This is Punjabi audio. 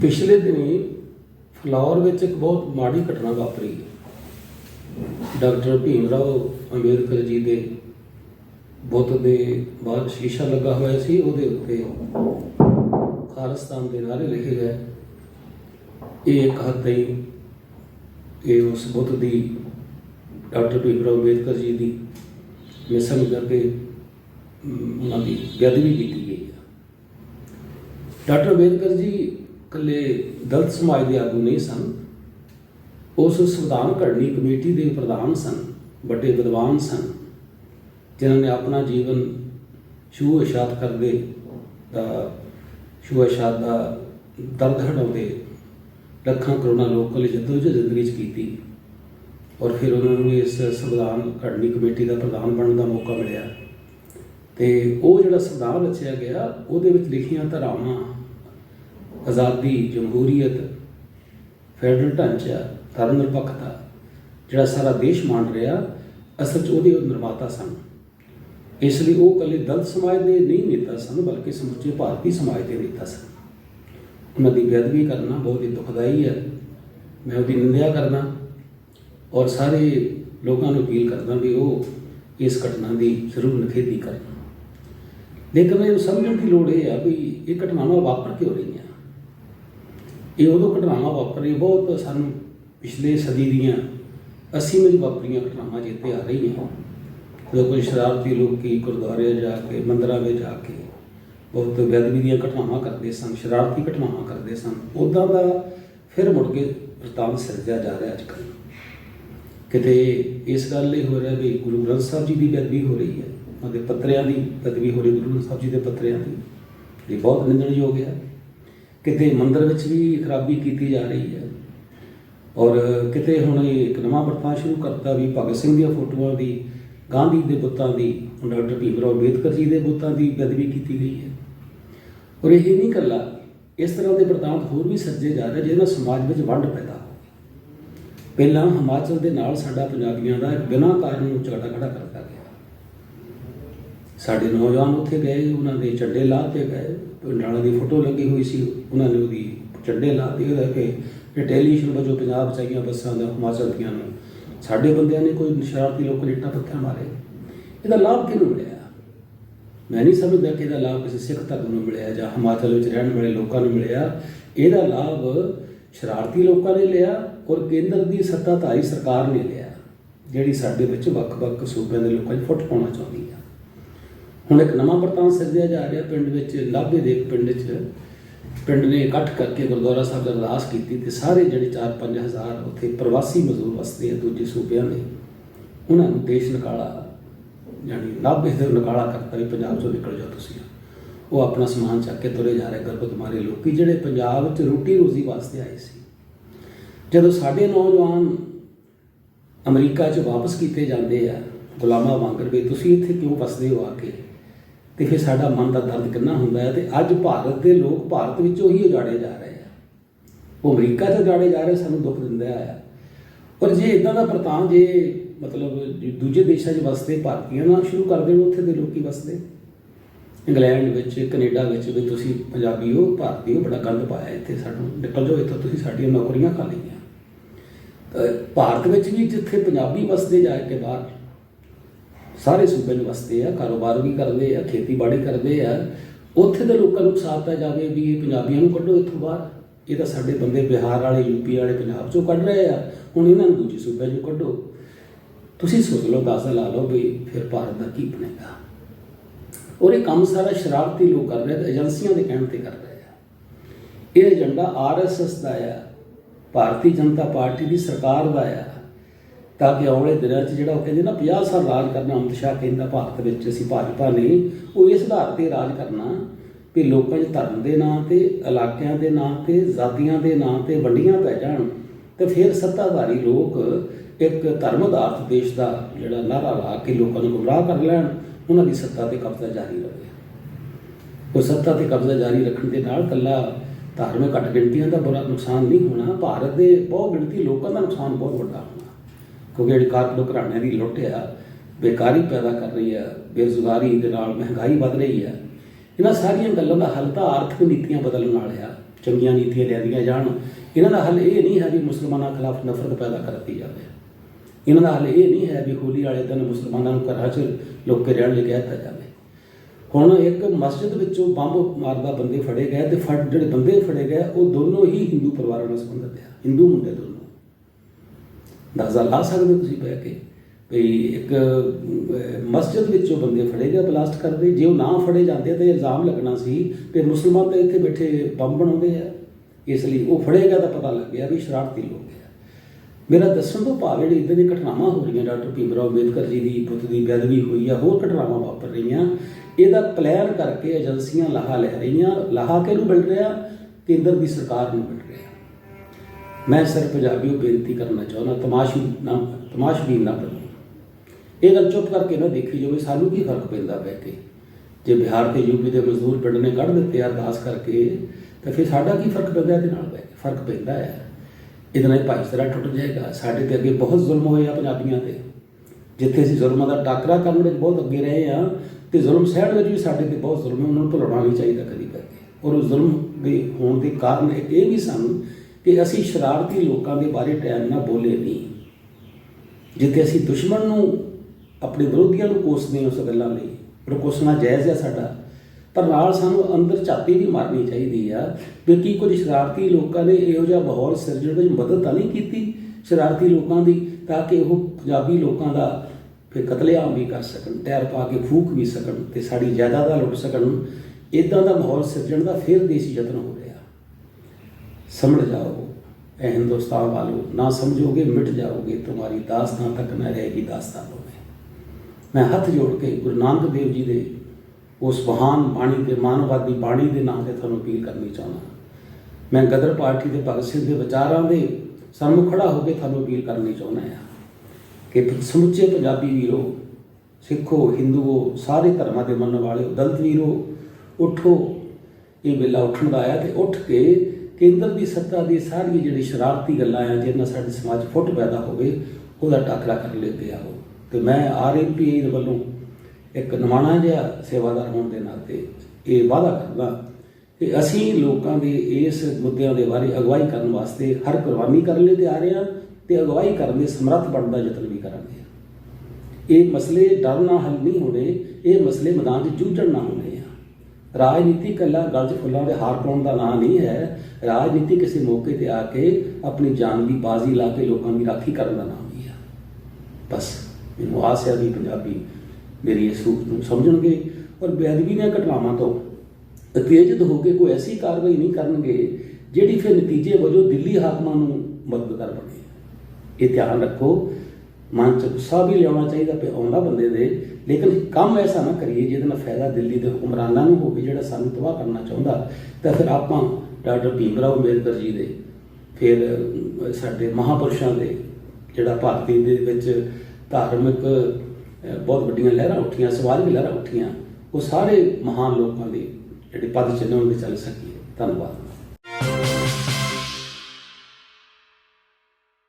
ਪਿਛਲੇ ਦਿਨੀ ਫਲੌਰ ਵਿੱਚ ਇੱਕ ਬਹੁਤ ਮਾੜੀ ਘਟਨਾ ਵਾਪਰੀ। ਡਾਕਟਰ ਭੀਮ ਰਾਓ ਅੰਬੇਦਕਰ ਜੀ ਦੇ ਬੁੱਤ ਦੇ ਬਾਹਰ ਸ਼ੀਸ਼ਾ ਲੱਗਾ ਹੋਇਆ ਸੀ, ਉਹਦੇ ਉੱਤੇ ਖਾਲਿਸਤਾਨ ਦੇ ਨਾਰੇ ਲਿਖੇ ਗਏ। ਇਹ ਇੱਕ ਹੱਦ ਤਾਈਂ ਇਹ ਉਸ ਬੁੱਤ ਦੀ ਡਾਕਟਰ ਭੀਮ ਰਾਓ ਅੰਬੇਦਕਰ ਜੀ ਦੀ ਮਿਸਲ ਕਰਕੇ ਉਹਨਾਂ ਦੀ ਬੇਅਦਬੀ ਕੀਤੀ ਗਈ ਹੈ ਡਾਕਟਰ ਅੰਬੇਦਕਰ ਜੀ ਇਕੱਲੇ ਦਲਿਤ ਸਮਾਜ ਦੇ ਆਗੂ ਨਹੀਂ ਸਨ। ਉਸ ਸੰਵਿਧਾਨ ਘੜਨੀ ਕਮੇਟੀ ਦੇ ਪ੍ਰਧਾਨ ਸਨ, ਵੱਡੇ ਵਿਦਵਾਨ ਸਨ, ਜਿਨ੍ਹਾਂ ਨੇ ਆਪਣਾ ਜੀਵਨ ਸ਼ੂਹ ਇਸ਼ਾਦ ਕਰਦੇ ਦਾ ਸ਼ੂਹ ਇਸ਼ਾਦ ਦਾ ਦਰਦ ਹਟਾਉਂਦੇ ਲੱਖਾਂ ਕਰੋੜਾਂ ਲੋਕਾਂ ਲਈ ਜਦੋਜਹਿਦ ਜ਼ਿੰਦਗੀ 'ਚ ਕੀਤੀ ਔਰ ਫਿਰ ਉਹਨਾਂ ਨੂੰ ਇਸ ਸੰਵਿਧਾਨ ਘੜਨੀ ਕਮੇਟੀ ਦਾ ਪ੍ਰਧਾਨ ਬਣਨ ਦਾ ਮੌਕਾ ਮਿਲਿਆ। ਤੇ ਉਹ ਜਿਹੜਾ ਸੰਵਿਧਾਨ ਰਚਿਆ ਗਿਆ, ਉਹਦੇ ਵਿੱਚ ਲਿਖੀਆਂ ਧਾਰਾਵਾਂ ਆਜ਼ਾਦੀ, ਜਮਹੂਰੀਅਤ, ਫੈਡਰਲ ਢਾਂਚਾ, ਧਰਮ ਨਿਰਪੱਖਤਾ, ਜਿਹੜਾ ਸਾਰਾ ਦੇਸ਼ ਮੰਨ ਰਿਹਾ, ਅਸਲ 'ਚ ਉਹਦੇ ਨਿਰਮਾਤਾ ਸਨ। ਇਸ ਲਈ ਉਹ ਇਕੱਲੇ ਦਲਿਤ ਸਮਾਜ ਦੇ ਨਹੀਂ ਨੇਤਾ ਸਨ, ਬਲਕਿ ਸਮੁੱਚੇ ਭਾਰਤੀ ਸਮਾਜ ਦੇ ਨੇਤਾ ਸਨ। ਉਹਨਾਂ ਦੀ ਬੇਅਦਬੀ ਕਰਨਾ ਬਹੁਤ ਹੀ ਦੁਖਦਾਈ ਹੈ। ਮੈਂ ਉਹਦੀ ਨਿੰਦਿਆ ਕਰਨਾ ਔਰ ਸਾਰੇ ਲੋਕਾਂ ਨੂੰ ਅਪੀਲ ਕਰਦਾ ਵੀ ਉਹ ਇਸ ਘਟਨਾ ਦੀ ਜ਼ਰੂਰ ਨਿਖੇਧੀ ਕਰਨ। ਲੇਕਿਨ ਇਹ ਸਮਝਣ ਦੀ ਲੋੜ ਇਹ ਆ ਵੀ ਇਹ ਘਟਨਾਵਾਂ ਵਾਪਰ ਕਿਉਂ ਰਹੀ ਇਹ ਉਦੋਂ ਘਟਨਾਵਾਂ ਵਾਪਰੀ ਬਹੁਤ ਸਾਨੂੰ ਪਿਛਲੇ ਸਦੀ ਦੀਆਂ 80 ਵਿੱਚ ਵਾਪਰੀਆਂ ਘਟਨਾਵਾਂ ਚੇਤੇ ਆ ਰਹੀਆਂ। ਜਦੋਂ ਕੋਈ ਸ਼ਰਾਰਤੀ ਲੋਕੀ ਗੁਰਦੁਆਰੇ ਜਾ ਕੇ, ਮੰਦਰਾਂ ਵਿੱਚ ਜਾ ਕੇ ਬਹੁਤ ਬੇਅਦਬੀ ਦੀਆਂ ਘਟਨਾਵਾਂ ਕਰਦੇ ਸਨ, ਸ਼ਰਾਰਤੀ ਘਟਨਾਵਾਂ ਕਰਦੇ ਸਨ ਉਦਾਂ ਦਾ ਫਿਰ ਮੁੜ ਕੇ ਵਰਤਾਂਤ ਸਿਰਜਿਆ ਜਾ ਰਿਹਾ ਅੱਜ ਕੱਲ੍ਹ ਕਿਤੇ ਇਸ ਗੱਲ ਲਈ ਹੋ ਰਿਹਾ ਵੀ ਗੁਰੂ ਗ੍ਰੰਥ ਸਾਹਿਬ ਜੀ ਦੀ ਬੇਅਦਬੀ ਹੋ ਰਹੀ ਹੈ, ਉਹਦੇ ਪੱਤਰਿਆਂ ਦੀ ਬੇਅਦਬੀ ਹੋ ਰਹੀ ਗੁਰੂ ਗ੍ਰੰਥ ਸਾਹਿਬ ਜੀ ਦੇ ਪੱਤਰਿਆਂ ਦੀ। ਇਹ ਬਹੁਤ ਨਿੰਦਣਯੋਗ ਹੈ। ਕਿਤੇ ਮੰਦਰ ਵਿੱਚ ਵੀ ਖਰਾਬੀ ਕੀਤੀ ਜਾ ਰਹੀ ਹੈ। ਔਰ ਕਿਤੇ ਹੁਣ ਇੱਕ ਨਵਾਂ ਵਰਤਾਂ ਸ਼ੁਰੂ ਕਰਤਾ ਵੀ ਭਗਤ ਸਿੰਘ ਦੀਆਂ ਫੋਟੋਆਂ ਦੀ, ਗਾਂਧੀ ਦੇ ਬੁੱਤਾਂ ਦੀ ਡਾਕਟਰ ਭੀਮ ਰਾਓ ਅੰਬੇਦਕਰ ਜੀ ਦੇ ਬੁੱਤਾਂ ਦੀ ਬੇਅਦਬੀ ਕੀਤੀ ਗਈ ਹੈ। ਔਰ ਇਹ ਨਹੀਂ ਇਕੱਲਾ, ਇਸ ਤਰ੍ਹਾਂ ਦੇ ਵਰਤਾਂਤ ਹੋਰ ਵੀ ਸੱਜੇ ਜਾ ਰਹੇ ਜਿਹਦੇ ਨਾਲ ਸਮਾਜ ਵਿੱਚ ਵੰਡ ਪੈਦਾ ਹੋ ਪਹਿਲਾਂ ਹਿਮਾਚਲ ਦੇ ਨਾਲ ਸਾਡਾ ਪੰਜਾਬੀਆਂ ਦਾ ਬਿਨਾਂ ਕਾਰਨ ਨੂੰ ਝਗੜਾ ਖੜਾ ਕਰਦਾ ਸਾਡੇ ਨੌਜਵਾਨ ਉੱਥੇ ਗਏ, ਉਹਨਾਂ ਦੇ ਝੰਡੇ ਲਾਹ ਤੇ ਗਏ, ਪਿੰਡਾਂ ਦੀ ਫੋਟੋ ਲੱਗੀ ਹੋਈ ਸੀ, ਉਹਨਾਂ ਨੇ ਉਹਦੀ ਝੰਡੇ ਲਾਹ ਤੇ ਉਹਦਾ ਕਿ ਰਿਟੈਲੀਏਸ਼ਨ ਵਜੋਂ ਪੰਜਾਬ ਚ ਆਈਆਂ ਬੱਸਾਂ ਦਾ ਹਿਮਾਚਲ ਦੀਆਂ ਨੂੰ। ਸਾਡੇ ਬੰਦਿਆਂ ਨੇ ਕੋਈ ਸ਼ਰਾਰਤੀ ਲੋਕ ਨੇ ਇੱਟਾਂ ਪੱਥਰ ਮਾਰੇ। ਇਹਦਾ ਲਾਭ ਕਿਹਨੂੰ ਮਿਲਿਆ? ਮੈਂ ਨਹੀਂ ਸਮਝਦਾ ਕਿ ਇਹਦਾ ਲਾਭ ਕਿਸੇ ਸਿੱਖ ਧਰਮ ਨੂੰ ਮਿਲਿਆ ਜਾਂ ਹਿਮਾਚਲ ਵਿੱਚ ਰਹਿਣ ਵਾਲੇ ਲੋਕਾਂ ਨੂੰ ਮਿਲਿਆ। ਇਹਦਾ ਲਾਭ ਸ਼ਰਾਰਤੀ ਲੋਕਾਂ ਨੇ ਲਿਆ ਔਰ ਕੇਂਦਰ ਦੀ ਸੱਤਾਧਾਰੀ ਸਰਕਾਰ ਨੇ ਲਿਆ, ਜਿਹੜੀ ਸਾਡੇ ਵਿੱਚ ਵੱਖ-ਵੱਖ ਸੂਬਿਆਂ ਦੇ ਲੋਕਾਂ 'ਚ ਫੁੱਟ ਪਾਉਣਾ ਚਾਹੁੰਦੀ ਆ। ਹੁਣ ਇੱਕ ਨਵਾਂ ਵਰਤਾਂ ਸਿਰਜਿਆ ਜਾ ਰਿਹਾ ਪਿੰਡ ਵਿੱਚ, ਲਾਭੇ ਦੇ ਪਿੰਡ 'ਚ ਪਿੰਡ ਨੇ ਇਕੱਠ ਕਰਕੇ ਗੁਰਦੁਆਰਾ ਸਾਹਿਬ ਦਾ ਅਰਦਾਸ ਕੀਤੀ ਤੇ ਸਾਰੇ ਜਿਹੜੇ 4-5 ਹਜ਼ਾਰ ਉੱਥੇ ਪ੍ਰਵਾਸੀ ਮਜ਼ਦੂਰ ਵਸਦੇ ਆ, ਦੂਜੇ ਸੂਬਿਆਂ ਦੇ, ਉਹਨਾਂ ਨੂੰ ਦੇਸ਼ ਨਿਕਾਲਾ, ਯਾਨੀ ਨਾਭੇ ਦੇ ਨਿਕਾਲਾ ਕਰਤਾ ਵੀ ਪੰਜਾਬ ਚੋਂ ਨਿਕਲ ਜਾਓ ਤੁਸੀਂ। ਉਹ ਆਪਣਾ ਸਮਾਨ ਚੱਕ ਕੇ ਤੁਰੇ ਜਾ ਰਹੇ ਗਰਭਤ ਮਾਰੇ ਲੋਕੀ, ਜਿਹੜੇ ਪੰਜਾਬ ਵਿੱਚ ਰੋਟੀ ਰੋਜ਼ੀ ਵਾਸਤੇ ਆਏ ਸੀ। ਜਦੋਂ ਸਾਡੇ ਨੌਜਵਾਨ ਅਮਰੀਕਾ 'ਚ ਵਾਪਸ ਕੀਤੇ ਜਾਂਦੇ ਆ, ਗੁਲਾਮਾਂ ਵਾਂਗਰ ਵੀ, ਤੁਸੀਂ ਇੱਥੇ ਕਿਉਂ ਵਸਦੇ ਹੋ ਆ ਕੇ? ਤੇ ਫਿਰ ਸਾਡਾ ਮਨ ਦਾ ਦਰਦ ਕਿੰਨਾ ਹੁੰਦਾ ਹੈ ਤੇ ਅੱਜ ਭਾਰਤ ਦੇ ਲੋਕ ਭਾਰਤ ਵਿੱਚੋਂ ਹੀ ਉਜਾੜੇ ਜਾ ਰਹੇ ਆ। ਉਹ ਅਮਰੀਕਾ 'ਚ ਉਜਾੜੇ ਜਾ ਰਹੇ, ਸਾਨੂੰ ਦੁੱਖ ਦਿੰਦਾ ਆ। ਔਰ ਜੇ ਇਦਾਂ ਦਾ ਵਰਤਾਂ ਜੇ ਮਤਲਬ ਦੂਜੇ ਦੇਸ਼ਾਂ 'ਚ ਵਸਦੇ, ਭਾਰਤੀਆਂ ਨਾਲ ਸ਼ੁਰੂ ਕਰ ਦੇਣ ਉੱਥੇ ਦੇ ਲੋਕੀ ਵਸਦੇ। ਇੰਗਲੈਂਡ ਵਿੱਚ, ਕੈਨੇਡਾ ਵਿੱਚ ਵੀ ਤੁਸੀਂ ਪੰਜਾਬੀ ਹੋ, ਭਾਰਤੀ ਹੋ, ਬੜਾ ਗੰਦ ਪਾਇਆ ਇੱਥੇ ਸਾਨੂੰ। ਨਿਕਲ ਜਾਓ ਇੱਥੋਂ, ਤੁਸੀਂ ਸਾਡੀਆਂ ਨੌਕਰੀਆਂ ਖਾ ਲਈਆਂ। ਭਾਰਤ ਵਿੱਚ ਵੀ ਜਿੱਥੇ ਪੰਜਾਬੀ ਵਸਦੇ ਜਾ ਕੇ ਬਾਹਰ ਸਾਰੇ ਸੂਬੇ ਨੂੰ ਵਸਦੇ ਆ, ਕਾਰੋਬਾਰ ਵੀ ਕਰਦੇ ਆ, ਖੇਤੀਬਾੜੀ ਕਰਦੇ ਆ। ਉੱਥੇ ਦੇ ਲੋਕਾਂ ਨੂੰ ਉਕਸਾਤਾ ਜਾਵੇ ਵੀ ਇਹ ਪੰਜਾਬੀਆਂ ਨੂੰ ਕੱਢੋ ਇੱਥੋਂ ਬਾਹਰ। ਇਹ ਤਾਂ ਸਾਡੇ ਬੰਦੇ ਬਿਹਾਰ ਵਾਲੇ ਯੂਪੀ ਵਾਲੇ ਪੰਜਾਬ ਚੋਂ ਕੱਢ ਰਹੇ ਆ। ਹੁਣ ਇਹਨਾਂ ਨੂੰ ਦੂਜੇ ਸੂਬਿਆਂ ਚੋਂ ਕੱਢੋ। ਤੁਸੀਂ ਸੋਚ ਲਓ ਦਾਸਾ ਲਾ ਲਓ ਵੀ ਫਿਰ ਭਾਰਤ ਦਾ ਕੀ ਬਣੇਗਾ। ਔਰ ਇਹ ਕੰਮ ਸਾਰਾ ਸ਼ਰਾਰਤੀ ਲੋਕ ਕਰ ਰਹੇ ਤੇ ਏਜੰਸੀਆਂ ਦੇ ਕਹਿਣ ਤੇ ਕਰ ਰਹੇ ਆ। ਇਹ ਏਜੰਡਾ ਆਰਐਸਐਸ ਦਾ ਆ। ਭਾਰਤੀ ਜਨਤਾ ਪਾਰਟੀ ਦੀ ਸਰਕਾਰ ਦਾ ਆ। ਤਾਂ ਕਿ ਆਉਣ ਵਾਲੇ ਦਿਨਾਂ 'ਚ ਜਿਹੜਾ ਉਹ ਕਹਿੰਦੇ ਨਾ 50 ਸਾਲ ਰਾਜ ਕਰਨਾ ਅਮਿਤ ਸ਼ਾਹ ਕਹਿੰਦਾ ਭਾਰਤ ਵਿੱਚ ਅਸੀਂ ਭਾਜਪਾ ਨੇ, ਉਹ ਇਸ ਆਧਾਰ ਤੇ ਰਾਜ ਕਰਨਾ ਵੀ ਲੋਕਾਂ 'ਚ ਧਰਮ ਦੇ ਨਾਂ ਤੇ, ਇਲਾਕਿਆਂ ਦੇ ਨਾਂ ਤੇ, ਜ਼ਾਤੀਆਂ ਦੇ ਨਾਂ ਤੇ ਵੰਡੀਆਂ ਪੈ ਜਾਣ ਤੇ ਫਿਰ ਸੱਤਾਧਾਰੀ ਲੋਕ ਇੱਕ ਧਰਮ ਆਧਾਰਿਤ ਦੇਸ਼ ਦਾ ਜਿਹੜਾ ਨਾਰਾ ਲਾ ਕੇ ਲੋਕਾਂ ਨੂੰ ਗੁੰਮਰਾਹ ਕਰ ਲੈਣ, ਉਹਨਾਂ ਦੀ ਸੱਤਾ ਤੇ ਕਬਜ਼ਾ ਜਾਰੀ ਰਹੇ ਉਹ ਸੱਤਾ ਤੇ ਕਬਜ਼ਾ ਜਾਰੀ ਰੱਖਣ ਦੇ ਨਾਲ ਕੱਲਾ ਧਾਰਮਿਕ ਘੱਟ ਗਿਣਤੀਆਂ ਦਾ ਬੁਰਾ ਨੁਕਸਾਨ ਨਹੀਂ ਹੋਣਾ, ਭਾਰਤ ਦੇ ਬਹੁਤ ਗਿਣਤੀ ਲੋਕਾਂ ਦਾ ਨੁਕਸਾਨ ਬਹੁਤ ਵੱਡਾ ਹੋਣਾ। ਕਿਉਂਕਿ ਜਿਹੜੀ ਕਾਰਪੋਰੇਟ ਘਰਾਣਿਆਂ ਦੀ ਲੁੱਟ ਆ, ਬੇਕਾਰੀ ਪੈਦਾ ਕਰ ਰਹੀ ਆ, ਬੇਰੁਜ਼ਗਾਰੀ ਦੇ ਨਾਲ ਮਹਿੰਗਾਈ ਵੱਧ ਰਹੀ ਆ। ਇਹਨਾਂ ਸਾਰੀਆਂ ਗੱਲਾਂ ਦਾ ਹੱਲ ਤਾਂ ਆਰਥਿਕ ਨੀਤੀਆਂ ਬਦਲਣ ਨਾਲ ਆ, ਚੰਗੀਆਂ ਨੀਤੀਆਂ ਲਿਆਂਦੀਆਂ ਜਾਣ। ਇਹਨਾਂ ਦਾ ਹੱਲ ਇਹ ਨਹੀਂ ਹੈ ਵੀ ਮੁਸਲਮਾਨਾਂ ਖਿਲਾਫ ਨਫ਼ਰਤ ਪੈਦਾ ਕਰਤੀ ਜਾਵੇ। ਇਹਨਾਂ ਦਾ ਹੱਲ ਇਹ ਨਹੀਂ ਹੈ ਵੀ ਹੋਲੀ ਵਾਲੇ ਦਿਨ ਮੁਸਲਮਾਨਾਂ ਨੂੰ ਘਰਾਂ 'ਚ ਲੋਕ ਕੇ ਰਹਿਣ ਲਈ ਕਹਿ ਦਿੱਤਾ ਜਾਵੇ। ਹੁਣ ਇੱਕ ਮਸਜਿਦ ਵਿੱਚੋਂ ਬੰਬ ਮਾਰਦਾ ਬੰਦੇ ਫੜੇ ਗਏ ਤੇ ਫੜ ਜਿਹੜੇ ਬੰਦੇ ਫੜੇ ਗਏ, ਉਹ ਦੋਨੋਂ ਹੀ ਹਿੰਦੂ ਪਰਿਵਾਰਾਂ ਨਾਲ ਸੰਬੰਧਿਤ ਆ। ਹਿੰਦੂ ਮੁੰਡੇ ਦੋਨੋਂ। ਅੰਦਾਜ਼ਾ ਲਾ ਸਕਦੇ ਹੋ ਤੁਸੀਂ ਬਹਿ ਕੇ? ਵੀ ਇੱਕ ਅਹ, ਮਸਜਿਦ ਵਿੱਚੋਂ ਬੰਦੇ ਫੜੇ ਗਏ ਬਲਾਸਟ ਕਰਦੇ ਜੇ ਉਹ ਨਾ ਫੜੇ ਜਾਂਦੇ ਤਾਂ ਇਲਜ਼ਾਮ ਲੱਗਣਾ ਸੀ ਕਿ ਮੁਸਲਮਾਨ ਤਾਂ ਇੱਥੇ ਬੈਠੇ ਬੰਬ ਬਣਾਉਂਦੇ ਆ। ਇਸ ਲਈ ਉਹ ਫੜੇ ਗਏ ਤਾਂ ਪਤਾ ਲੱਗ ਗਿਆ ਵੀ ਸ਼ਰਾਰਤੀ ਲੋਕ ਆ। ਮੇਰਾ ਦੱਸਣ ਤੋਂ ਭਾਵ ਜਿਹੜੀ ਇਦਾਂ ਦੀਆਂ ਘਟਨਾਵਾਂ ਹੋ ਰਹੀਆਂ ਡਾਕਟਰ ਭੀਮਰਾਓ ਅੰਬੇਦਕਰ ਜੀ ਦੀ ਪੁੱਤ ਦੀ ਬੇਅਦਬੀ ਹੋਈ ਆ ਹੋਰ ਘਟਨਾਵਾਂ ਵਾਪਰ ਰਹੀਆਂ। ਇਹਦਾ ਪਲਾਨ ਕਰਕੇ ਏਜੰਸੀਆਂ ਲਾਹਾ ਲੈ ਰਹੀਆਂ ਲਾਹਾ ਕਿਹਨੂੰ ਮਿਲ ਰਿਹਾ ਕੇਂਦਰ ਦੀ ਸਰਕਾਰ ਨੂੰ ਮਿਲ ਰਿਹਾ। ਮੈਂ ਸਰ ਪੰਜਾਬੀਓ ਬੇਨਤੀ ਕਰਨਾ ਚਾਹੁੰਦਾ ਤਮਾਸ਼ੀ ਨਾ ਤਮਾਸ਼ਬੀਨ ਨਾ ਬਣੋ। ਇਹ ਗੱਲ ਚੁੱਪ ਕਰਕੇ ਨਾ ਦੇਖੀ ਜਾਵੇ, ਸਾਨੂੰ ਕੀ ਫ਼ਰਕ ਪੈਂਦਾ ਬਹਿ ਕੇ? ਜੇ ਬਿਹਾਰ ਤੇ ਯੂਪੀ ਦੇ ਮਜ਼ਦੂਰ ਪਿੰਡ ਨੇ ਕੱਢ ਦਿੱਤੇ ਅਰਦਾਸ ਕਰਕੇ, ਤਾਂ ਫਿਰ ਸਾਡਾ ਕੀ ਫ਼ਰਕ ਪੈਂਦਾ ਇਹਦੇ ਨਾਲ ਬਹਿ ਕੇ? ਫ਼ਰਕ ਪੈਂਦਾ ਹੈ। ਇਹਦੇ ਨਾਲ ਭਾਈਚਾਰਾ ਟੁੱਟ ਜਾਏਗਾ। ਸਾਡੇ ਤੇ ਅੱਗੇ ਬਹੁਤ ਜ਼ੁਲਮ ਹੋਏ ਆ ਪੰਜਾਬੀਆਂ ਤੇ। ਜਿੱਥੇ ਅਸੀਂ ਜ਼ੁਲਮਾਂ ਦਾ ਟਾਕਰਾ ਕਰਨ ਵਿੱਚ ਬਹੁਤ ਅੱਗੇ ਰਹੇ ਆ, ਤੇ ਜ਼ੁਲਮ ਸਹਿਣ ਵਿੱਚ ਵੀ ਸਾਡੇ ਤੇ ਬਹੁਤ ਜ਼ੁਲਮ ਹੈ, ਉਹਨਾਂ ਨੂੰ ਭੁਲਾਉਣਾ ਵੀ ਚਾਹੀਦਾ ਕਦੀ ਕਰਕੇ ਔਰ ਉਹ ਜ਼ੁਲਮ ਦੇ ਹੋਣ ਦੇ ਕਾਰਨ ਇੱਕ ਇਹ ਵੀ ਸਨ ਕਿ ਅਸੀਂ ਸ਼ਰਾਰਤੀ ਲੋਕਾਂ ਦੇ ਬਾਰੇ ਟਾਈਮ ਨਾਲ ਬੋਲੇ ਨਹੀਂ। ਜਿੱਥੇ ਅਸੀਂ ਦੁਸ਼ਮਣ ਨੂੰ ਆਪਣੇ ਵਿਰੋਧੀਆਂ ਨੂੰ ਕੋਸਦੇ ਹਾਂ ਉਸ ਗੱਲਾਂ ਲਈ ਪਰ ਕੋਸਣਾ ਜਾਇਜ਼ ਹੈ ਸਾਡਾ ਪਰ ਨਾਲ ਸਾਨੂੰ ਅੰਦਰ ਝਾਤੀ ਵੀ ਮਾਰਨੀ ਚਾਹੀਦੀ ਆ ਕਿਉਂਕਿ ਕੁਝ ਸ਼ਰਾਰਤੀ ਲੋਕਾਂ ਨੇ ਇਹੋ ਜਿਹਾ ਮਾਹੌਲ ਸਿਰਜਣ ਵਿੱਚ ਮਦਦ ਤਾਂ ਨਹੀਂ ਕੀਤੀ ਸ਼ਰਾਰਤੀ ਲੋਕਾਂ ਦੀ, ਤਾਂ ਕਿ ਉਹ ਪੰਜਾਬੀ ਲੋਕਾਂ ਦਾ ਫਿਰ ਕਤਲੇਆਮ ਵੀ ਕਰ ਸਕਣ ਟੈਰ ਪਾ ਕੇ ਫੂਕ ਵੀ ਸਕਣ ਤੇ ਸਾਡੀ ਜਾਇਦਾਦਾਂ ਲੁੱਟ ਸਕਣ। ਇਦਾਂ ਦਾ ਮਾਹੌਲ ਸਿਰਜਣ ਦਾ ਫਿਰ ਦੇਸੀ ਯਤਨ ਹੋਵੇ। ਰਿਹਾ ਸਮਝ ਜਾਓ, ਐ ਹਿੰਦੁਸਤਾਨ ਵਾਲੋ ਨਾ ਸਮਝੋਗੇ, ਮਿਟ ਜਾਓਗੇ, ਤੁਹਾਡੀ ਦਾਸਤਾਨ ਤੱਕ ਨਾ ਰਹੇਗੀ ਦਾਸਤਾਨ ਮੈਂ। ਹੱਥ ਜੋੜ ਕੇ ਗੁਰੂ ਨਾਨਕ ਦੇਵ ਜੀ ਦੇ ਉਸ ਮਹਾਨ ਬਾਣੀ ਦੇ ਮਾਨਵਵਾਦੀ ਬਾਣੀ ਦੇ ਨਾਂ ਤੇ ਤੁਹਾਨੂੰ ਅਪੀਲ ਕਰਨੀ ਚਾਹੁੰਦਾ ਮੈਂ ਗਦਰ ਪਾਰਟੀ ਦੇ ਭਗਤ ਸਿੰਘ ਦੇ ਵਿਚਾਰਾਂ ਦੇ ਸਾਹਮਣੇ ਖੜਾ ਹੋ ਕੇ ਤੁਹਾਨੂੰ ਅਪੀਲ ਕਰਨੀ ਚਾਹੁੰਦਾ ਹਾਂ ਕਿ ਸਮੁੱਚੇ ਪੰਜਾਬੀ ਵੀਰੋ, ਸਿੱਖੋ, ਹਿੰਦੂਓ, ਸਾਰੇ ਧਰਮਾਂ ਦੇ ਮੰਨਣ ਵਾਲੇ ਦਲਤ ਵੀਰੋ, ਉਠੋ। ਇਹ ਵੇਲਾ ਉੱਠਣ ਦਾ ਆਇਆ ਤੇ ਉੱਠ ਕੇ ਕੇਂਦਰ ਦੀ ਸੱਤਾ ਦੀ ਸਾਰੀ ਜਿਹੜੀ ਸ਼ਰਾਰਤੀ ਗੱਲਾਂ ਆ ਜਿਹਨਾਂ ਸਾਡੇ ਸਮਾਜ ਫੁੱਟ ਪੈਦਾ ਹੋਵੇ, ਉਹਦਾ ਟਾਕਰਾ ਕਰ ਲੈ ਕੇ ਉਹ ਤੇ ਮੈਂ ਆਰਐਮਪੀ ਦੇ ਵੱਲੋਂ ਇੱਕ ਨਵਾਣਾ ਜਿਹਾ ਸੇਵਾਦਾਰ ਹੋਣ ਦੇ ਨਾਤੇ ਇਹ ਵਾਅਦਾ ਕਰਦਾ ਕਿ ਅਸੀਂ ਲੋਕਾਂ ਦੇ ਇਸ ਮੁੱਦਿਆਂ ਦੇ ਬਾਰੇ ਅਗਵਾਈ ਕਰਨ ਵਾਸਤੇ ਹਰ ਕੁਰਬਾਨੀ ਕਰਨ ਲਈ ਤਿਆਰ ਹਾਂ ਤੇ ਅਗਵਾਈ ਕਰਨ ਦੇ ਸਮਰੱਥ ਬਣਨ ਦਾ ਯਤਨ ਵੀ ਕਰਾਂਗੇ। ਇਹ ਮਸਲੇ ਡਰ ਨਾਲ ਹੱਲ ਨਹੀਂ ਹੋਣੇ, ਇਹ ਮਸਲੇ ਮੈਦਾਨ 'ਚ ਜੂਝਣ ਨਾ ਹੋਣ। ਰਾਜਨੀਤੀ ਕੱਲਾ ਗਲ 'ਚ ਫੁੱਲਾਂ ਦੇ ਹਾਰ ਪਾਉਣ ਦਾ ਨਾਂ ਨਹੀਂ ਹੈ। ਰਾਜਨੀਤੀ ਕਿਸੇ ਮੌਕੇ ਤੇ ਆ ਕੇ ਆਪਣੀ ਜਾਨ ਦੀ ਬਾਜ਼ੀ ਲਾ ਕੇ ਲੋਕਾਂ ਦੀ ਰਾਖੀ ਕਰਨ ਦਾ ਨਾਮ ਵੀ ਆ। ਬਸ, ਮੈਨੂੰ ਆਸ ਹੈ ਵੀ ਪੰਜਾਬੀ ਮੇਰੀ ਇਸ ਸੂਚ ਨੂੰ ਸਮਝਣਗੇ ਔਰ ਬੇਅਦਬੀ ਦੀਆਂ ਘਟਨਾਵਾਂ ਤੋਂ ਉਤੇਜਿਤ ਹੋ ਕੇ ਕੋਈ ਐਸੀ ਕਾਰਵਾਈ ਨਹੀਂ ਕਰਨਗੇ ਜਿਹੜੀ ਫਿਰ ਨਤੀਜੇ ਵਜੋਂ ਦਿੱਲੀ ਹਾਕਮਾਂ ਨੂੰ ਮਦਦਗਾਰ ਬਣੇ। ਇਹ ਧਿਆਨ ਰੱਖੋ ਮਨ ਚ ਗੁੱਸਾ ਵੀ ਲਿਆਉਣਾ ਚਾਹੀਦਾ ਪਿਆ ਆਉਂਦਾ ਬੰਦੇ ਦੇ, ਲੇਕਿਨ ਕੰਮ ਐਸਾ ਨਾ ਕਰੀਏ ਜਿਹਦੇ ਨਾਲ ਫਾਇਦਾ ਦਿੱਲੀ ਦੇ ਹੁਕਮਰਾਨਾਂ ਨੂੰ ਹੋਵੇ, ਜਿਹੜਾ ਸਾਨੂੰ ਤਬਾਹ ਕਰਨਾ ਚਾਹੁੰਦਾ। ਤਾਂ ਫਿਰ ਆਪਾਂ ਡਾਕਟਰ ਭੀਮ ਰਾਓ ਅੰਬੇਦਕਰ ਜੀ ਦੇ, ਫਿਰ ਸਾਡੇ ਮਹਾਪੁਰਸ਼ਾਂ ਦੇ, ਜਿਹੜਾ ਭਾਰਤੀ ਦੇ ਵਿੱਚ ਧਾਰਮਿਕ ਬਹੁਤ ਵੱਡੀਆਂ ਲਹਿਰਾਂ ਉੱਠੀਆਂ ਸਮਾਜਿਕ ਲਹਿਰਾਂ ਉੱਠੀਆਂ, ਉਹ ਸਾਰੇ ਮਹਾਨ ਲੋਕਾਂ ਦੇ ਜਿਹੜੇ ਪਦ ਚਿੰਨ੍ਹਾਂ ਤੇ ਚੱਲ ਸਕੀਏ। ਧੰਨਵਾਦ।